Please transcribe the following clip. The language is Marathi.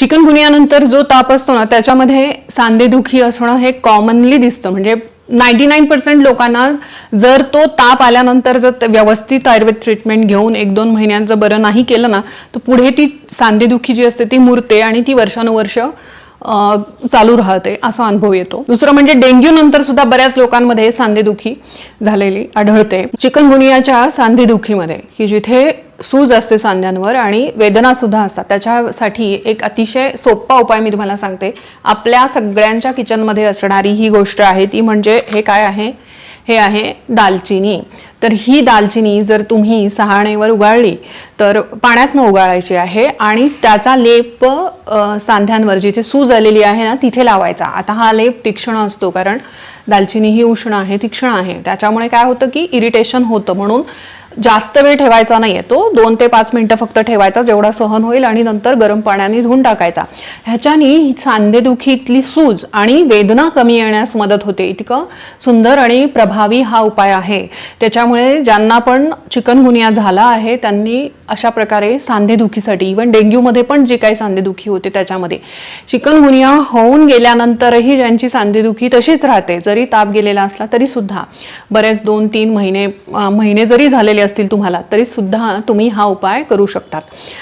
चिकनगुनियानंतर जो ताप असतो ना त्याच्यामध्ये सांधेदुखी असणं हे कॉमनली दिसतं. म्हणजे नाईन्टी नाईन पर्सेंट लोकांना जर तो ताप आल्यानंतर जर व्यवस्थित आयुर्वेद ट्रीटमेंट घेऊन एक दोन महिन्यांचं बरं नाही केलं ना तर पुढे ती सांधेदुखी जी असते ती मुरते आणि ती वर्षानुवर्ष चालू राहते असा अनुभव येतो. दुसरं म्हणजे डेंग्यू नंतर सुद्धा बऱ्याच लोकांमध्ये सांधेदुखी झालेली आढळते. चिकनगुनियाच्या सांधेदुखीमध्ये की जिथे सूज असते सांध्यांवर आणि वेदनासुद्धा असतात. त्याच्यासाठी एक अतिशय सोपा उपाय मी तुम्हाला सांगते. आपल्या सगळ्यांच्या किचनमध्ये असणारी ही गोष्ट आहे ती म्हणजे हे काय आहे? हे आहे दालचिनी. तर ही दालचिनी जर तुम्ही सहाणेवर उगाळली तर पाण्यातनं उगाळायची आहे आणि त्याचा लेप सांध्यांवर जिथे सूज आलेली आहे ना तिथे लावायचा. आता हा लेप तीक्ष्ण असतो कारण दालचिनी ही उष्ण आहे तीक्ष्ण आहे. त्याच्यामुळे काय होतं की इरिटेशन होतं म्हणून जास्त वेळ ठेवायचा नाहीये तो. दोन ते पाच मिनिटं फक्त ठेवायचा जेवढा सहन होईल आणि नंतर गरम पाण्याने धुवून टाकायचा. ह्याच्यानी सांधेदुखीतली सूज आणि वेदना कमी येण्यास मदत होते. इतकं सुंदर आणि प्रभावी हा उपाय आहे. त्याच्यामुळे ज्यांना पण चिकनगुनिया झाला आहे त्यांनी अशा प्रकारे सांधेदुखीसाठी इवन डेंग्यूमध्ये पण जी काही सांधेदुखी होते त्याच्यामध्ये चिकनगुनिया होऊन गेल्यानंतरही ज्यांची सांधेदुखी तशीच राहते. जरी ताप गेलेला असला तरी सुद्धा बरेच दोन तीन महिने महिने जरी झालेले असतील तुम्हाला तरी सुद्धा तुम्ही हा उपाय करू शकतात.